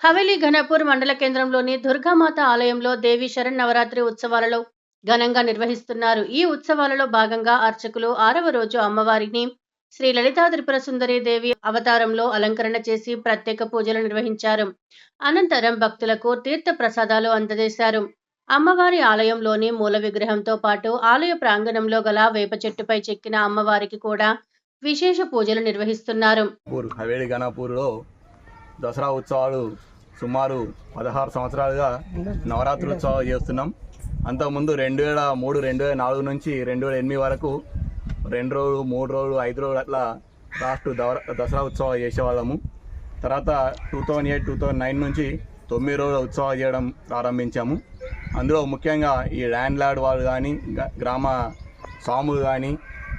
హవేలీ ఘనపూర్ మండల కేంద్రంలోని దుర్గామాత ఆలయంలో దేవి శరణ్ నవరాత్రి ఉత్సవాలలో ఘనంగా నిర్వహిస్తున్నారు. ఈ ఉత్సవాలలో భాగంగా అర్చకులు ఆరవ రోజు అమ్మవారిని శ్రీ లలితా త్రిపుర సుందరి దేవి అవతారంలో అలంకరణ చేసి ప్రత్యేక పూజలు నిర్వహించారు. అనంతరం భక్తులకు తీర్థ ప్రసాదాలు అందజేశారు. అమ్మవారి ఆలయంలోని మూల విగ్రహంతో పాటు ఆలయ ప్రాంగణంలో గల వేప చెట్టుపై చెక్కిన అమ్మవారికి కూడా విశేష పూజలు నిర్వహిస్తున్నారు. దసరా ఉత్సవాలు సుమారు పదహారు సంవత్సరాలుగా నవరాత్రి ఉత్సవాలు చేస్తున్నాం. అంతకుముందు రెండు వేల మూడు రెండు వేల నాలుగు నుంచి రెండు వేల ఎనిమిది వరకు రెండు రోజులు మూడు రోజులు ఐదు రోజులు అట్లా లాస్ట్ దసరా ఉత్సవాలు చేసేవాళ్ళము. తర్వాత two thousand eight two thousand nine నుంచి తొమ్మిది రోజుల ఉత్సవాలు చేయడం ప్రారంభించాము. అందులో ముఖ్యంగా ఈ ల్యాండ్ లార్డ్ వాళ్ళు కానీ గ్రామ స్వాములు కానీ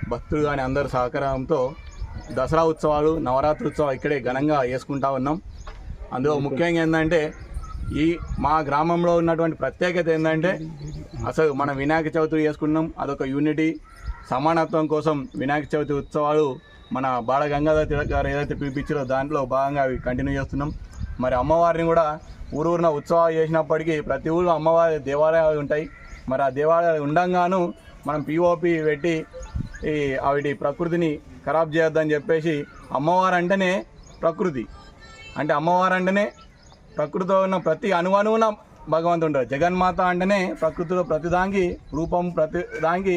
భక్తులు కానీ అందరి సహకారంతో దసరా ఉత్సవాలు నవరాత్రి ఉత్సవాలు ఇక్కడే ఘనంగా చేసుకుంటా ఉన్నాం. అందులో ముఖ్యంగా ఏంటంటే ఈ మా గ్రామంలో ఉన్నటువంటి ప్రత్యేకత ఏంటంటే అసలు మనం వినాయక చవితి చేసుకున్నాం. అదొక యూనిటీ సమానత్వం కోసం వినాయక చవితి ఉత్సవాలు మన బాల గంగాధర తిలక్ గారు ఏదైతే పిలిపించారో దాంట్లో భాగంగా అవి కంటిన్యూ చేస్తున్నాం. మరి అమ్మవారిని కూడా ఊరూరున ఉత్సవాలు చేసినప్పటికీ ప్రతి ఊళ్ళో అమ్మవారి దేవాలయాలు ఉంటాయి. మరి ఆ దేవాలయాలు ఉండంగాను మనం పిఓపి పెట్టి ఈ ఆవిడ ప్రకృతిని ఖరాబ్ చేయొద్దని చెప్పేసి అమ్మవారు అంటేనే ప్రకృతి. అంటే అమ్మవారు అంటేనే ప్రకృతిలో ఉన్న ప్రతి అణువణువున భగవంతుడు. జగన్మాత అంటేనే ప్రకృతిలో ప్రతిదానికి రూపం ప్రతిదానికి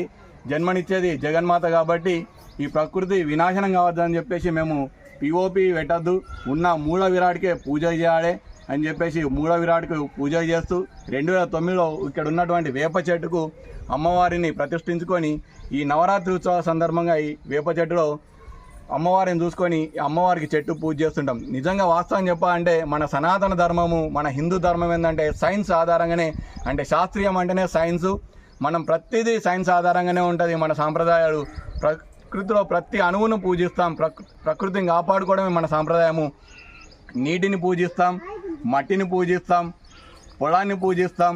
జన్మనిచ్చేది జగన్మాత కాబట్టి ఈ ప్రకృతి వినాశనం కావద్దని చెప్పేసి మేము పిఓపి పెట్టద్దు. ఉన్న మూల విరాట్కే పూజ చేయాలి. అని చెప్పేసి మూడో విరాట్కు పూజ చేస్తూ రెండు వేల తొమ్మిదిలో ఇక్కడ ఉన్నటువంటి వేప చెట్టుకు అమ్మవారిని ప్రతిష్ఠించుకొని ఈ నవరాత్రి ఉత్సవ సందర్భంగా ఈ వేప చెట్టులో అమ్మవారిని చూసుకొని ఈ అమ్మవారికి చెట్టు పూజ చేస్తుంటాం. నిజంగా వాస్తవం చెప్పాలంటే మన సనాతన ధర్మము మన హిందూ ధర్మం ఏంటంటే సైన్స్ ఆధారంగానే అంటే శాస్త్రీయం అంటేనే సైన్సు. మనం ప్రతిదీ సైన్స్ ఆధారంగానే ఉంటుంది. మన సాంప్రదాయాలు ప్రకృతిలో ప్రతి అణువును పూజిస్తాం. ప్రకృ ప్రకృతిని కాపాడుకోవడమే మన సాంప్రదాయము. నీటిని పూజిస్తాం. మట్టిని పూజిస్తాం పొలాన్ని పూజిస్తాం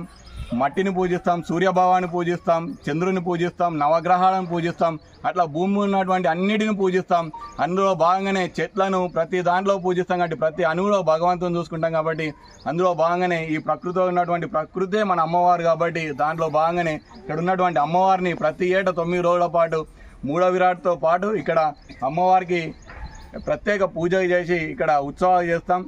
మట్టిని పూజిస్తాం సూర్యభావాన్ని పూజిస్తాం చంద్రుని పూజిస్తాం నవగ్రహాలను పూజిస్తాం అట్లా భూమి ఉన్నటువంటి అన్నిటిని పూజిస్తాం. అందులో భాగంగానే చెట్లను ప్రతి దాంట్లో పూజిస్తాం కాబట్టి ప్రతి అణువులో భగవంతుని చూసుకుంటాం కాబట్టి అందులో భాగంగానే ఈ ప్రకృతిలో ఉన్నటువంటి ప్రకృతే మన అమ్మవారు కాబట్టి దాంట్లో భాగంగానే ఇక్కడ ఉన్నటువంటి అమ్మవారిని ప్రతి ఏటా తొమ్మిది రోజుల పాటు మూడో విరాట్తో పాటు ఇక్కడ అమ్మవారికి ప్రత్యేక పూజ చేసి ఇక్కడ ఉత్సవాలు చేస్తాం.